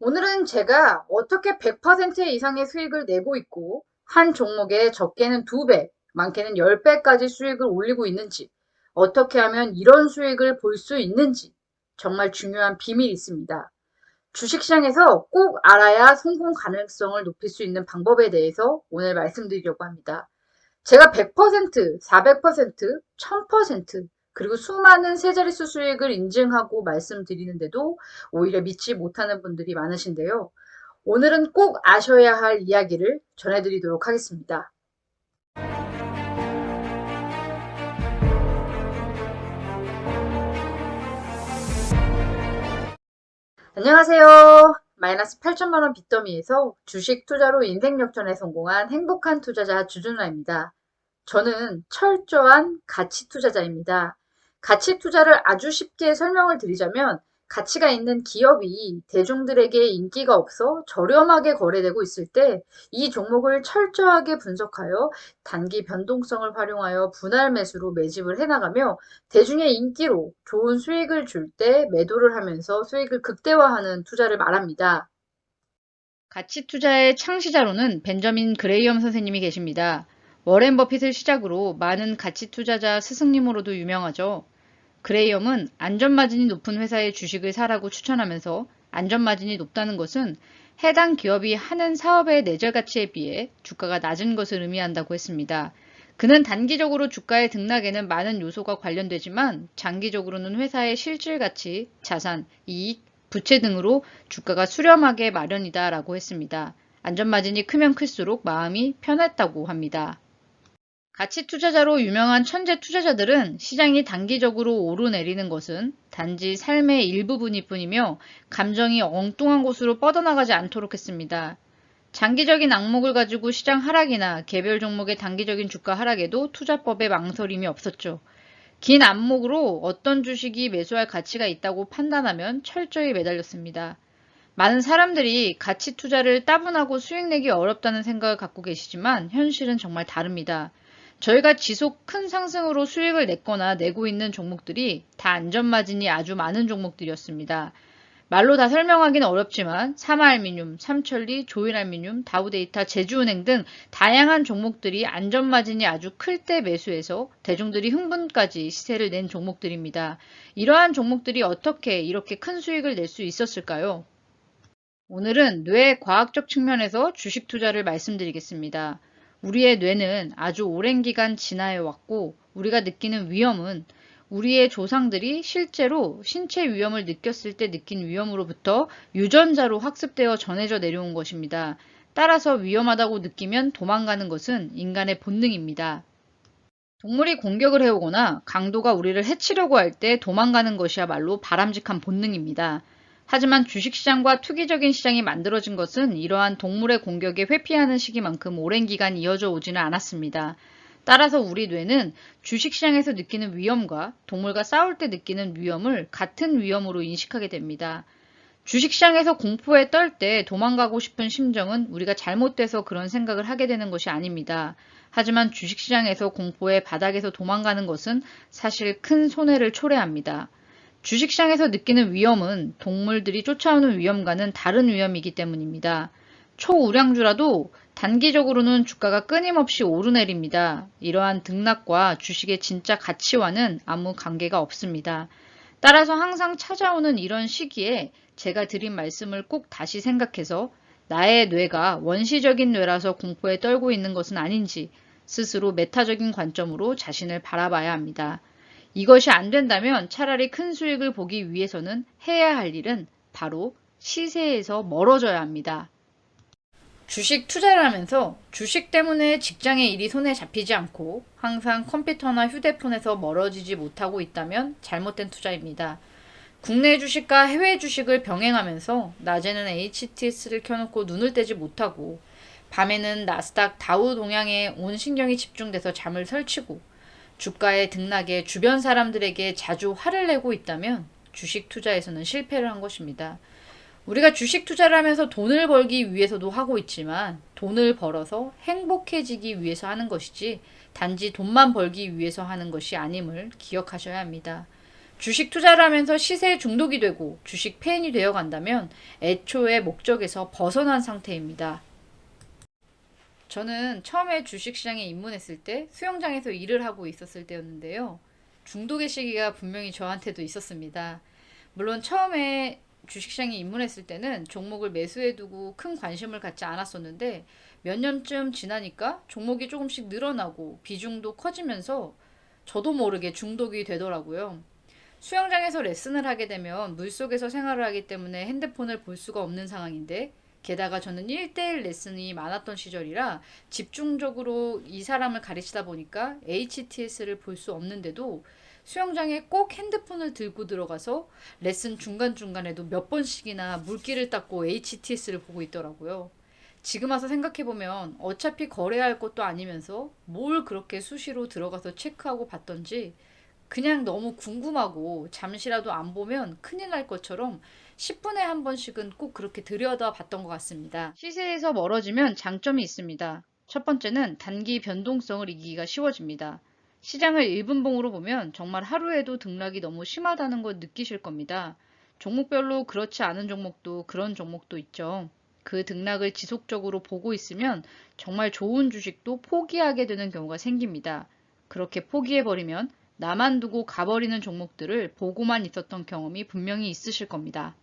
오늘은 제가 어떻게 100% 이상의 수익을 내고 있고 한 종목에 적게는 2배, 많게는 10배까지 수익을 올리고 있는지 어떻게 하면 이런 수익을 볼 수 있는지 정말 중요한 비밀이 있습니다. 주식시장에서 꼭 알아야 성공 가능성을 높일 수 있는 방법에 대해서 오늘 말씀드리려고 합니다. 제가 100%, 400%, 1000% 그리고 수많은 세 자릿수 수익을 인증하고 말씀드리는데도 오히려 믿지 못하는 분들이 많으신데요. 오늘은 꼭 아셔야 할 이야기를 전해드리도록 하겠습니다. 안녕하세요. 마이너스 8천만원 빚더미에서 주식 투자로 인생 역전에 성공한 행복한 투자자 주준라입니다. 저는 철저한 가치 투자자입니다. 가치 투자를 아주 쉽게 설명을 드리자면 가치가 있는 기업이 대중들에게 인기가 없어 저렴하게 거래되고 있을 때 이 종목을 철저하게 분석하여 단기 변동성을 활용하여 분할 매수로 매집을 해나가며 대중의 인기로 좋은 수익을 줄 때 매도를 하면서 수익을 극대화하는 투자를 말합니다. 가치 투자의 창시자로는 벤저민 그레이엄 선생님이 계십니다. 워렌 버핏을 시작으로 많은 가치 투자자 스승님으로도 유명하죠. 그레이엄은 안전마진이 높은 회사의 주식을 사라고 추천하면서 안전마진이 높다는 것은 해당 기업이 하는 사업의 내재 가치에 비해 주가가 낮은 것을 의미한다고 했습니다. 그는 단기적으로 주가의 등락에는 많은 요소가 관련되지만 장기적으로는 회사의 실질 가치, 자산, 이익, 부채 등으로 주가가 수렴하게 마련이다 라고 했습니다. 안전마진이 크면 클수록 마음이 편했다고 합니다. 가치 투자자로 유명한 천재 투자자들은 시장이 단기적으로 오르내리는 것은 단지 삶의 일부분일 뿐이며 감정이 엉뚱한 곳으로 뻗어나가지 않도록 했습니다. 장기적인 악목을 가지고 시장 하락이나 개별 종목의 단기적인 주가 하락에도 투자법에 망설임이 없었죠. 긴 안목으로 어떤 주식이 매수할 가치가 있다고 판단하면 철저히 매달렸습니다. 많은 사람들이 가치 투자를 따분하고 수익 내기 어렵다는 생각을 갖고 계시지만 현실은 정말 다릅니다. 저희가 지속 큰 상승으로 수익을 냈거나 내고 있는 종목들이 다 안전마진이 아주 많은 종목들이었습니다. 말로 다 설명하기는 어렵지만 사마알미늄, 삼천리, 조일알미늄, 다우데이터, 제주은행 등 다양한 종목들이 안전마진이 아주 클 때 매수해서 대중들이 흥분까지 시세를 낸 종목들입니다. 이러한 종목들이 어떻게 이렇게 큰 수익을 낼 수 있었을까요? 오늘은 뇌 과학적 측면에서 주식 투자를 말씀드리겠습니다. 우리의 뇌는 아주 오랜 기간 진화해 왔고 우리가 느끼는 위험은 우리의 조상들이 실제로 신체 위험을 느꼈을 때 느낀 위험으로부터 유전자로 학습되어 전해져 내려온 것입니다. 따라서 위험하다고 느끼면 도망가는 것은 인간의 본능입니다. 동물이 공격을 해오거나 강도가 우리를 해치려고 할 때 도망가는 것이야말로 바람직한 본능입니다. 하지만 주식시장과 투기적인 시장이 만들어진 것은 이러한 동물의 공격에 회피하는 시기만큼 오랜 기간 이어져 오지는 않았습니다. 따라서 우리 뇌는 주식시장에서 느끼는 위험과 동물과 싸울 때 느끼는 위험을 같은 위험으로 인식하게 됩니다. 주식시장에서 공포에 떨 때 도망가고 싶은 심정은 우리가 잘못돼서 그런 생각을 하게 되는 것이 아닙니다. 하지만 주식시장에서 공포의 바닥에서 도망가는 것은 사실 큰 손해를 초래합니다. 주식시장에서 느끼는 위험은 동물들이 쫓아오는 위험과는 다른 위험이기 때문입니다. 초우량주라도 단기적으로는 주가가 끊임없이 오르내립니다. 이러한 등락과 주식의 진짜 가치와는 아무 관계가 없습니다. 따라서 항상 찾아오는 이런 시기에 제가 드린 말씀을 꼭 다시 생각해서 나의 뇌가 원시적인 뇌라서 공포에 떨고 있는 것은 아닌지 스스로 메타적인 관점으로 자신을 바라봐야 합니다. 이것이 안 된다면 차라리 큰 수익을 보기 위해서는 해야 할 일은 바로 시세에서 멀어져야 합니다. 주식 투자를 하면서 주식 때문에 직장의 일이 손에 잡히지 않고 항상 컴퓨터나 휴대폰에서 멀어지지 못하고 있다면 잘못된 투자입니다. 국내 주식과 해외 주식을 병행하면서 낮에는 HTS를 켜놓고 눈을 떼지 못하고 밤에는 나스닥 다우 동향에 온 신경이 집중돼서 잠을 설치고 주가의 등락에 주변 사람들에게 자주 화를 내고 있다면 주식 투자에서는 실패를 한 것입니다. 우리가 주식 투자를 하면서 돈을 벌기 위해서도 하고 있지만 돈을 벌어서 행복해지기 위해서 하는 것이지 단지 돈만 벌기 위해서 하는 것이 아님을 기억하셔야 합니다. 주식 투자를 하면서 시세에 중독이 되고 주식 팬이 되어 간다면 애초에 목적에서 벗어난 상태입니다. 저는 처음에 주식시장에 입문했을 때 수영장에서 일을 하고 있었을 때였는데요. 중독의 시기가 분명히 저한테도 있었습니다. 물론 처음에 주식시장에 입문했을 때는 종목을 매수해두고 큰 관심을 갖지 않았었는데 몇 년쯤 지나니까 종목이 조금씩 늘어나고 비중도 커지면서 저도 모르게 중독이 되더라고요. 수영장에서 레슨을 하게 되면 물속에서 생활을 하기 때문에 핸드폰을 볼 수가 없는 상황인데 게다가 저는 1대1 레슨이 많았던 시절이라 집중적으로 이 사람을 가르치다 보니까 HTS를 볼 수 없는데도 수영장에 꼭 핸드폰을 들고 들어가서 레슨 중간중간에도 몇 번씩이나 물기를 닦고 HTS를 보고 있더라고요. 지금 와서 생각해보면 어차피 거래할 것도 아니면서 뭘 그렇게 수시로 들어가서 체크하고 봤던지 그냥 너무 궁금하고 잠시라도 안 보면 큰일 날 것처럼 10분에 한 번씩은 꼭 그렇게 들여다 봤던 것 같습니다. 시세에서 멀어지면 장점이 있습니다. 첫 번째는 단기 변동성을 이기기가 쉬워집니다. 시장을 1분봉으로 보면 정말 하루에도 등락이 너무 심하다는 걸 느끼실 겁니다. 종목별로 그렇지 않은 종목도 그런 종목도 있죠. 그 등락을 지속적으로 보고 있으면 정말 좋은 주식도 포기하게 되는 경우가 생깁니다. 그렇게 포기해버리면 나만 두고 가버리는 종목들을 보고만 있었던 경험이 분명히 있으실 겁니다.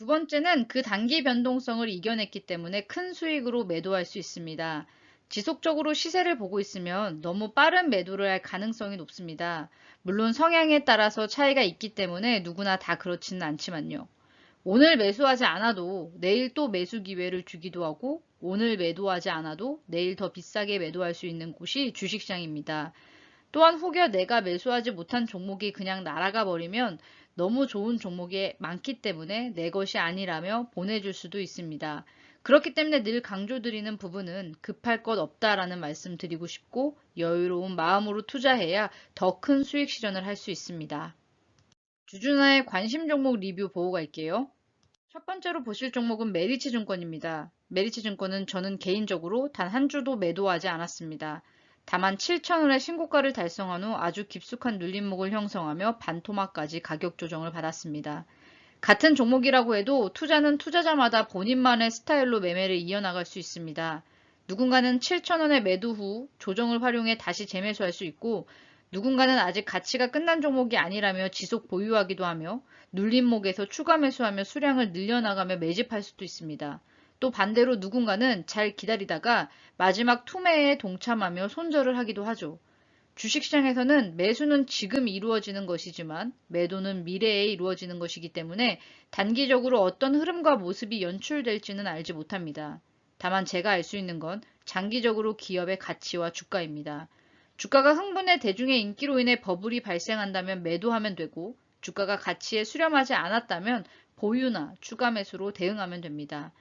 두 번째는 그 단기 변동성을 이겨냈기 때문에 큰 수익으로 매도할 수 있습니다. 지속적으로 시세를 보고 있으면 너무 빠른 매도를 할 가능성이 높습니다. 물론 성향에 따라서 차이가 있기 때문에 누구나 다 그렇지는 않지만요. 오늘 매수하지 않아도 내일 또 매수 기회를 주기도 하고 오늘 매도하지 않아도 내일 더 비싸게 매도할 수 있는 곳이 주식시장입니다. 또한 혹여 내가 매수하지 못한 종목이 그냥 날아가 버리면 너무 좋은 종목이 많기 때문에 내 것이 아니라며 보내줄 수도 있습니다. 그렇기 때문에 늘 강조드리는 부분은 급할 것 없다라는 말씀 드리고 싶고 여유로운 마음으로 투자해야 더 큰 수익 실현을 할 수 있습니다. 주주나의 관심 종목 리뷰 보고 갈게요. 첫 번째로 보실 종목은 메리츠 증권입니다. 메리츠 증권은 저는 개인적으로 단 한 주도 매도하지 않았습니다. 다만 7,000원의 신고가를 달성한 후 아주 깊숙한 눌림목을 형성하며 반토막까지 가격 조정을 받았습니다. 같은 종목이라고 해도 투자는 투자자마다 본인만의 스타일로 매매를 이어나갈 수 있습니다. 누군가는 7,000원의 매도 후 조정을 활용해 다시 재매수할 수 있고 누군가는 아직 가치가 끝난 종목이 아니라며 지속 보유하기도 하며 눌림목에서 추가 매수하며 수량을 늘려나가며 매집할 수도 있습니다. 또 반대로 누군가는 잘 기다리다가 마지막 투매에 동참하며 손절을 하기도 하죠. 주식시장에서는 매수는 지금 이루어지는 것이지만 매도는 미래에 이루어지는 것이기 때문에 단기적으로 어떤 흐름과 모습이 연출될지는 알지 못합니다. 다만 제가 알 수 있는 건 장기적으로 기업의 가치와 주가입니다. 주가가 흥분해 대중의 인기로 인해 버블이 발생한다면 매도하면 되고 주가가 가치에 수렴하지 않았다면 보유나 추가 매수로 대응하면 됩니다.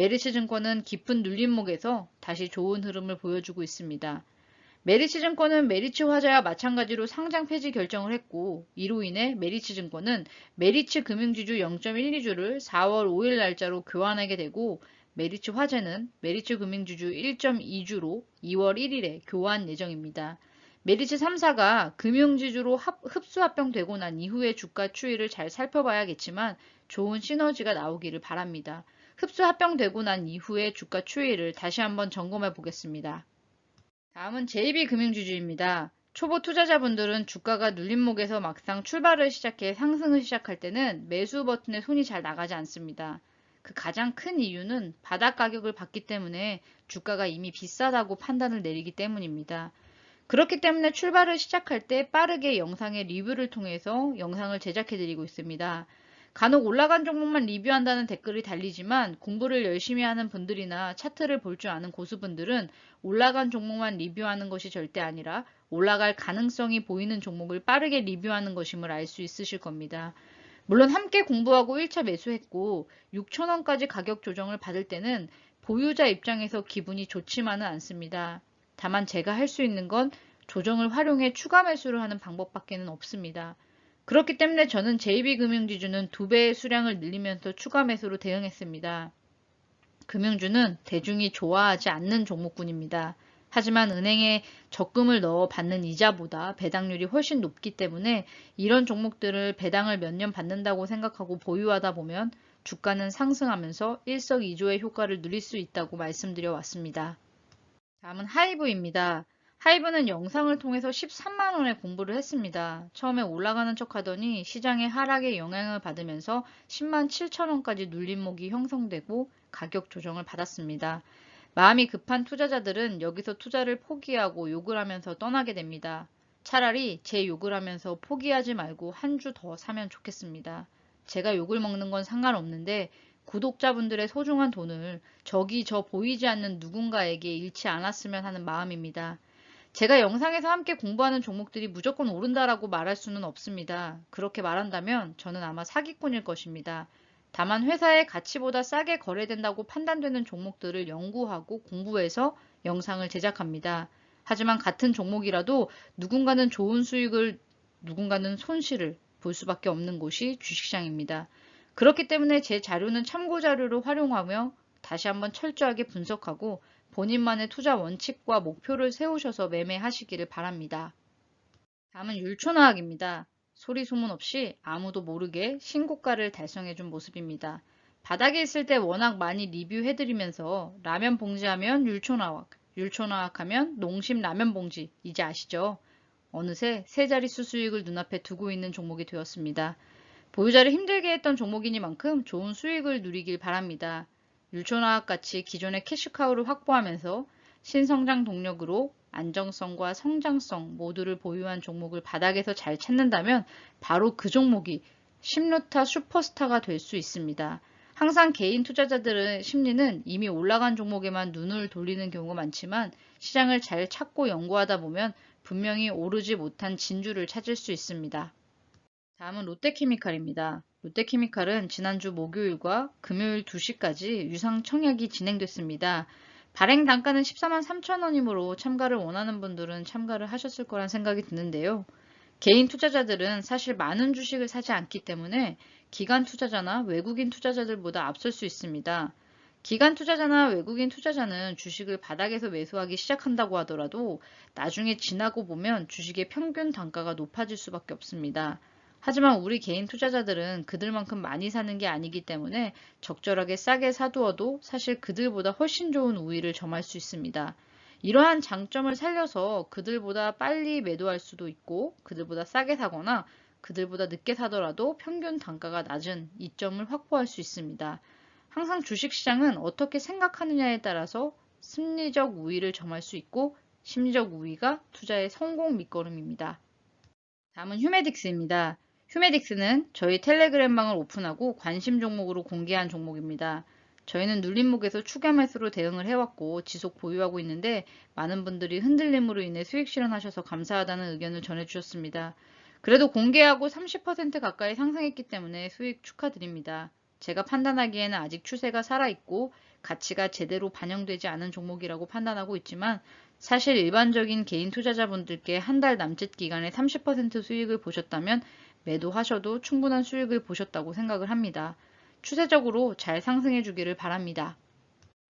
메리츠 증권은 깊은 눌림목에서 다시 좋은 흐름을 보여주고 있습니다. 메리츠 증권은 메리츠 화재와 마찬가지로 상장 폐지 결정을 했고 이로 인해 메리츠 증권은 메리츠 금융지주 0.12주를 4월 5일 날짜로 교환하게 되고 메리츠 화재는 메리츠 금융지주 1.2주로 2월 1일에 교환 예정입니다. 메리츠 3사가 금융지주로 합, 흡수 합병되고 난 이후의 주가 추이를 잘 살펴봐야겠지만 좋은 시너지가 나오기를 바랍니다. 흡수 합병되고 난 이후의 주가 추이를 다시 한번 점검해 보겠습니다. 다음은 JB금융주주입니다. 초보 투자자분들은 주가가 눌림목에서 막상 출발을 시작해 상승을 시작할 때는 매수 버튼에 손이 잘 나가지 않습니다. 그 가장 큰 이유는 바닥 가격을 받기 때문에 주가가 이미 비싸다고 판단을 내리기 때문입니다. 그렇기 때문에 출발을 시작할 때 빠르게 영상의 리뷰를 통해서 영상을 제작해 드리고 있습니다. 간혹 올라간 종목만 리뷰한다는 댓글이 달리지만 공부를 열심히 하는 분들이나 차트를 볼 줄 아는 고수분들은 올라간 종목만 리뷰하는 것이 절대 아니라 올라갈 가능성이 보이는 종목을 빠르게 리뷰하는 것임을 알 수 있으실 겁니다. 물론 함께 공부하고 1차 매수했고 6천원까지 가격 조정을 받을 때는 보유자 입장에서 기분이 좋지만은 않습니다. 다만 제가 할 수 있는 건 조정을 활용해 추가 매수를 하는 방법밖에는 없습니다. 그렇기 때문에 저는 JB금융지주는 두 배의 수량을 늘리면서 추가 매수로 대응했습니다. 금융주는 대중이 좋아하지 않는 종목군입니다. 하지만 은행에 적금을 넣어 받는 이자보다 배당률이 훨씬 높기 때문에 이런 종목들을 배당을 몇 년 받는다고 생각하고 보유하다 보면 주가는 상승하면서 일석이조의 효과를 누릴 수 있다고 말씀드려 왔습니다. 다음은 하이브입니다. 하이브는 영상을 통해서 13만원에 공부를 했습니다. 처음에 올라가는 척 하더니 시장의 하락에 영향을 받으면서 10만 7천원까지 눌림목이 형성되고 가격 조정을 받았습니다. 마음이 급한 투자자들은 여기서 투자를 포기하고 욕을 하면서 떠나게 됩니다. 차라리 제 욕을 하면서 포기하지 말고 한 주 더 사면 좋겠습니다. 제가 욕을 먹는 건 상관없는데 구독자분들의 소중한 돈을 저기 저 보이지 않는 누군가에게 잃지 않았으면 하는 마음입니다. 제가 영상에서 함께 공부하는 종목들이 무조건 오른다라고 말할 수는 없습니다. 그렇게 말한다면 저는 아마 사기꾼일 것입니다. 다만 회사의 가치보다 싸게 거래된다고 판단되는 종목들을 연구하고 공부해서 영상을 제작합니다. 하지만 같은 종목이라도 누군가는 좋은 수익을 누군가는 손실을 볼 수밖에 없는 곳이 주식시장입니다. 그렇기 때문에 제 자료는 참고 자료로 활용하며 다시 한번 철저하게 분석하고 본인만의 투자 원칙과 목표를 세우셔서 매매하시기를 바랍니다. 다음은 율초나학입니다. 소리 소문 없이 아무도 모르게 신고가를 달성해준 모습입니다. 바닥에 있을 때 워낙 많이 리뷰해드리면서 라면 봉지하면 율초나학, 율초나학하면 농심 라면 봉지 이제 아시죠? 어느새 세 자릿수 수익을 눈앞에 두고 있는 종목이 되었습니다. 보유자를 힘들게 했던 종목이니만큼 좋은 수익을 누리길 바랍니다. 율초나학 같이 기존의 캐시카우를 확보하면서 신성장 동력으로 안정성과 성장성 모두를 보유한 종목을 바닥에서 잘 찾는다면 바로 그 종목이 심루타 슈퍼스타가 될 수 있습니다. 항상 개인 투자자들의 심리는 이미 올라간 종목에만 눈을 돌리는 경우가 많지만 시장을 잘 찾고 연구하다 보면 분명히 오르지 못한 진주를 찾을 수 있습니다. 다음은 롯데케미칼입니다. 롯데케미칼은 지난주 목요일과 금요일 2시까지 유상 청약이 진행됐습니다. 발행 단가는 14만 3천원이므로 참가를 원하는 분들은 참가를 하셨을 거란 생각이 드는데요. 개인 투자자들은 사실 많은 주식을 사지 않기 때문에 기관 투자자나 외국인 투자자들보다 앞설 수 있습니다. 기관 투자자나 외국인 투자자는 주식을 바닥에서 매수하기 시작한다고 하더라도 나중에 지나고 보면 주식의 평균 단가가 높아질 수밖에 없습니다. 하지만 우리 개인 투자자들은 그들만큼 많이 사는 게 아니기 때문에 적절하게 싸게 사두어도 사실 그들보다 훨씬 좋은 우위를 점할 수 있습니다. 이러한 장점을 살려서 그들보다 빨리 매도할 수도 있고 그들보다 싸게 사거나 그들보다 늦게 사더라도 평균 단가가 낮은 이점을 확보할 수 있습니다. 항상 주식시장은 어떻게 생각하느냐에 따라서 심리적 우위를 점할 수 있고 심리적 우위가 투자의 성공 밑거름입니다. 다음은 휴메딕스입니다. 휴메딕스는 저희 텔레그램방을 오픈하고 관심 종목으로 공개한 종목입니다. 저희는 눌림목에서 추가 매수로 대응을 해왔고 지속 보유하고 있는데 많은 분들이 흔들림으로 인해 수익 실현하셔서 감사하다는 의견을 전해주셨습니다. 그래도 공개하고 30% 가까이 상승했기 때문에 수익 축하드립니다. 제가 판단하기에는 아직 추세가 살아있고 가치가 제대로 반영되지 않은 종목이라고 판단하고 있지만 사실 일반적인 개인 투자자분들께 한 달 남짓 기간에 30% 수익을 보셨다면 매도하셔도 충분한 수익을 보셨다고 생각을 합니다. 추세적으로 잘 상승해 주기를 바랍니다.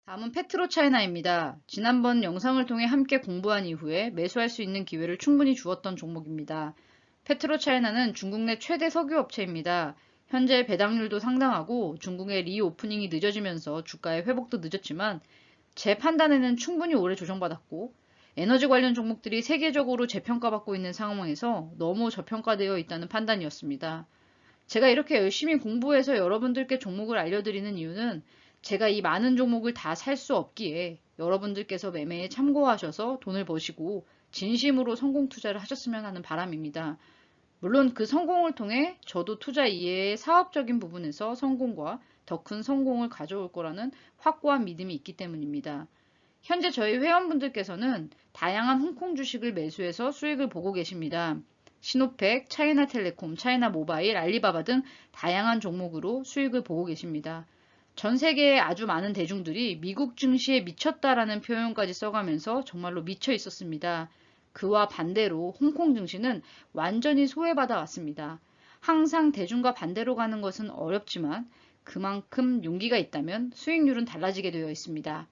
다음은 페트로 차이나입니다. 지난번 영상을 통해 함께 공부한 이후에 매수할 수 있는 기회를 충분히 주었던 종목입니다. 페트로 차이나는 중국 내 최대 석유 업체입니다. 현재 배당률도 상당하고 중국의 리오프닝이 늦어지면서 주가의 회복도 늦었지만 제 판단에는 충분히 오래 조정받았고 에너지 관련 종목들이 세계적으로 재평가받고 있는 상황에서 너무 저평가되어 있다는 판단이었습니다. 제가 이렇게 열심히 공부해서 여러분들께 종목을 알려드리는 이유는 제가 이 많은 종목을 다 살 수 없기에 여러분들께서 매매에 참고하셔서 돈을 버시고 진심으로 성공 투자를 하셨으면 하는 바람입니다. 물론 그 성공을 통해 저도 투자 이해의 사업적인 부분에서 성공과 더 큰 성공을 가져올 거라는 확고한 믿음이 있기 때문입니다. 현재 저희 회원분들께서는 다양한 홍콩 주식을 매수해서 수익을 보고 계십니다. 시노팩, 차이나텔레콤, 차이나모바일, 알리바바 등 다양한 종목으로 수익을 보고 계십니다. 전 세계의 아주 많은 대중들이 미국 증시에 미쳤다라는 표현까지 써가면서 정말로 미쳐 있었습니다. 그와 반대로 홍콩 증시는 완전히 소외받아 왔습니다. 항상 대중과 반대로 가는 것은 어렵지만 그만큼 용기가 있다면 수익률은 달라지게 되어 있습니다.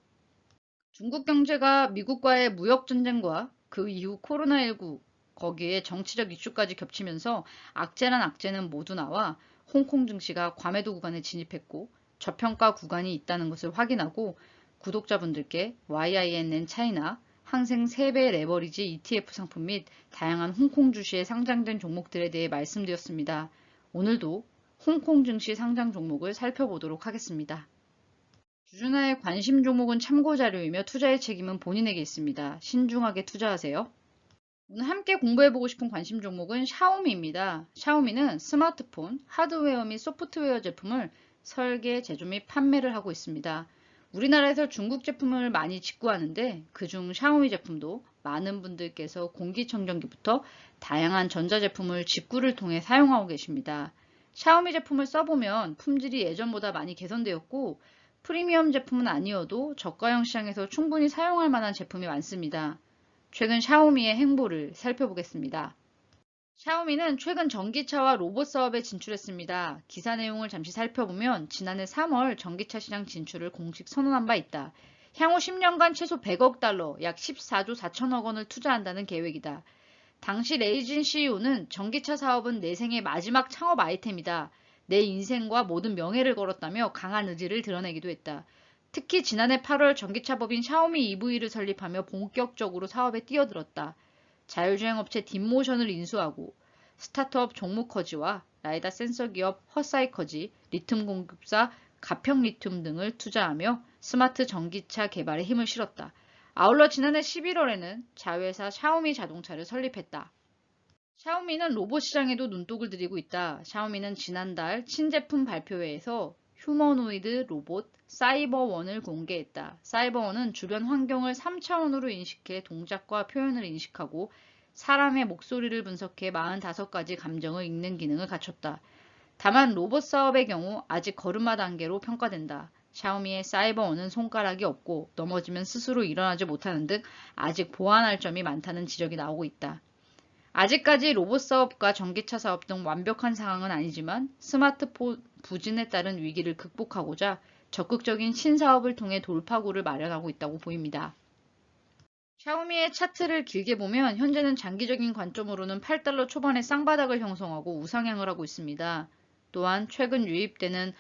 중국 경제가 미국과의 무역 전쟁과 그 이후 코로나19 거기에 정치적 이슈까지 겹치면서 악재란 악재는 모두 나와 홍콩 증시가 과매도 구간에 진입했고 저평가 구간이 있다는 것을 확인하고 구독자분들께 YINN 차이나 항생 3배 레버리지 ETF 상품 및 다양한 홍콩 주시에 상장된 종목들에 대해 말씀드렸습니다. 오늘도 홍콩 증시 상장 종목을 살펴보도록 하겠습니다. 주주나의 관심 종목은 참고 자료이며 투자의 책임은 본인에게 있습니다. 신중하게 투자하세요. 오늘 함께 공부해보고 싶은 관심 종목은 샤오미입니다. 샤오미는 스마트폰, 하드웨어 및 소프트웨어 제품을 설계, 제조 및 판매를 하고 있습니다. 우리나라에서 중국 제품을 많이 직구하는데 그중 샤오미 제품도 많은 분들께서 공기청정기부터 다양한 전자제품을 직구를 통해 사용하고 계십니다. 샤오미 제품을 써보면 품질이 예전보다 많이 개선되었고 프리미엄 제품은 아니어도 저가형 시장에서 충분히 사용할 만한 제품이 많습니다. 최근 샤오미의 행보를 살펴보겠습니다. 샤오미는 최근 전기차와 로봇 사업에 진출했습니다. 기사 내용을 잠시 살펴보면 지난해 3월 전기차 시장 진출을 공식 선언한 바 있다. 향후 10년간 최소 100억 달러, 약 14조 4천억 원을 투자한다는 계획이다. 당시 레이진 CEO는 전기차 사업은 내 생의 마지막 창업 아이템이다. 내 인생과 모든 명예를 걸었다며 강한 의지를 드러내기도 했다. 특히 지난해 8월 전기차 법인 샤오미 EV를 설립하며 본격적으로 사업에 뛰어들었다. 자율주행 업체 딥모션을 인수하고 스타트업 종목커지와 라이다 센서 기업 허사이커지, 리튬 공급사 가평 리튬 등을 투자하며 스마트 전기차 개발에 힘을 실었다. 아울러 지난해 11월에는 자회사 샤오미 자동차를 설립했다. 샤오미는 로봇 시장에도 눈독을 들이고 있다. 샤오미는 지난달 신제품 발표회에서 휴머노이드 로봇 사이버원을 공개했다. 사이버원은 주변 환경을 3차원으로 인식해 동작과 표현을 인식하고 사람의 목소리를 분석해 45가지 감정을 읽는 기능을 갖췄다. 다만 로봇 사업의 경우 아직 걸음마 단계로 평가된다. 샤오미의 사이버원은 손가락이 없고 넘어지면 스스로 일어나지 못하는 등 아직 보완할 점이 많다는 지적이 나오고 있다. 아직까지 로봇 사업과 전기차 사업 등 완벽한 상황은 아니지만 스마트폰 부진에 따른 위기를 극복하고자 적극적인 신사업을 통해 돌파구를 마련하고 있다고 보입니다. 샤오미의 차트를 길게 보면 현재는 장기적인 관점으로는 8달러 초반의 쌍바닥을 형성하고 우상향을 하고 있습니다. 또한 최근 유입되는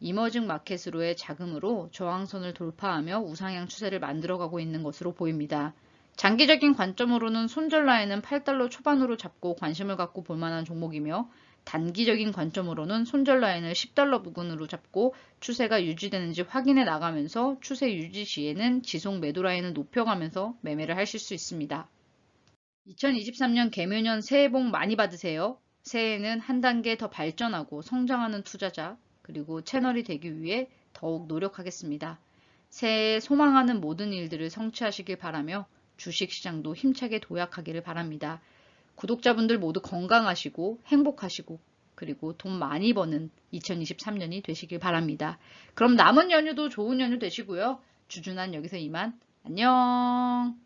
이머징 마켓으로의 자금으로 저항선을 돌파하며 우상향 추세를 만들어가고 있는 것으로 보입니다. 장기적인 관점으로는 손절 라인은 8달러 초반으로 잡고 관심을 갖고 볼 만한 종목이며 단기적인 관점으로는 손절 라인을 10달러 부근으로 잡고 추세가 유지되는지 확인해 나가면서 추세 유지 시에는 지속 매도 라인을 높여가면서 매매를 하실 수 있습니다. 2023년 개묘년 새해 복 많이 받으세요. 새해에는 한 단계 더 발전하고 성장하는 투자자 그리고 채널이 되기 위해 더욱 노력하겠습니다. 새해에 소망하는 모든 일들을 성취하시길 바라며 주식시장도 힘차게 도약하기를 바랍니다. 구독자분들 모두 건강하시고 행복하시고 그리고 돈 많이 버는 2023년이 되시길 바랍니다. 그럼 남은 연휴도 좋은 연휴 되시고요. 주준한 여기서 이만 안녕